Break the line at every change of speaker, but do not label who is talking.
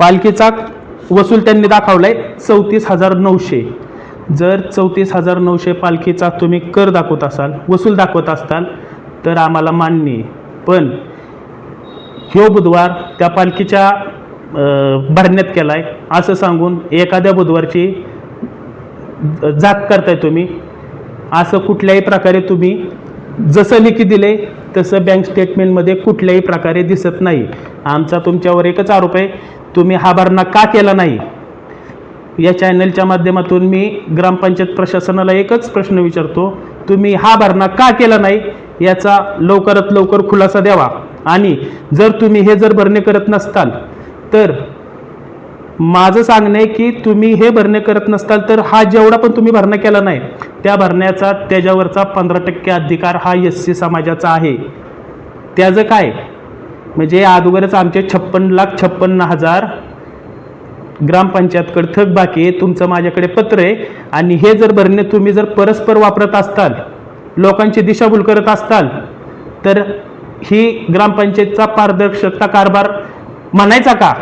पालखीचा वसूल त्यांनी दाखवलाय चौतीस हजार नऊशे. जर चौतीस हजार नऊशे पालखीचा तुम्ही कर दाखवत असाल वसूल दाखवत असाल तर आम्हाला मान्य आहे. पण ह्यो बुधवार त्या पालखीच्या भरण्यात भरण्यात केलाय. असं सांगून एखाद्या बुधवारची जात करताय तुम्ही. असं कुठल्याही प्रकारे तुम्ही जसं लिखी दिले तसं बँक स्टेटमेंटमध्ये कुठल्याही प्रकारे दिसत नाही. आमचा तुमच्यावर एकच आरोप आहे. तुम्ही हा भरणा का केला नाही? या चॅनलच्या माध्यमातून मी ग्रामपंचायत प्रशासनाला एकच प्रश्न विचारतो तुम्ही हा भरणा का केला नाही? याचा लवकरात लवकर खुलासा द्यावा. आणि जर तुम्ही हे जर भरणे करत नसताल तर माझं सांगणं आहे की तुम्ही हे भरणे करत नसताल तर हा जेवढा पण तुम्ही भरणा केला नाही त्या भरण्याचा त्याच्यावरचा पंधरा टक्के अधिकार हा एस सी समाजाचा आहे. त्याचं काय? म्हणजे अगोदरच आमचे छप्पन लाख छप्पन्न हजार ग्रामपंचायतकडे थकबाकी आहे. तुमचं माझ्याकडे पत्र आहे. आणि हे जर भरणे तुम्ही जर परस्पर वापरत असताल लोकांची दिशाभूल करत असताल तर ही ग्रामपंचायतचा पारदर्शकता कारभार म्हणायचा का?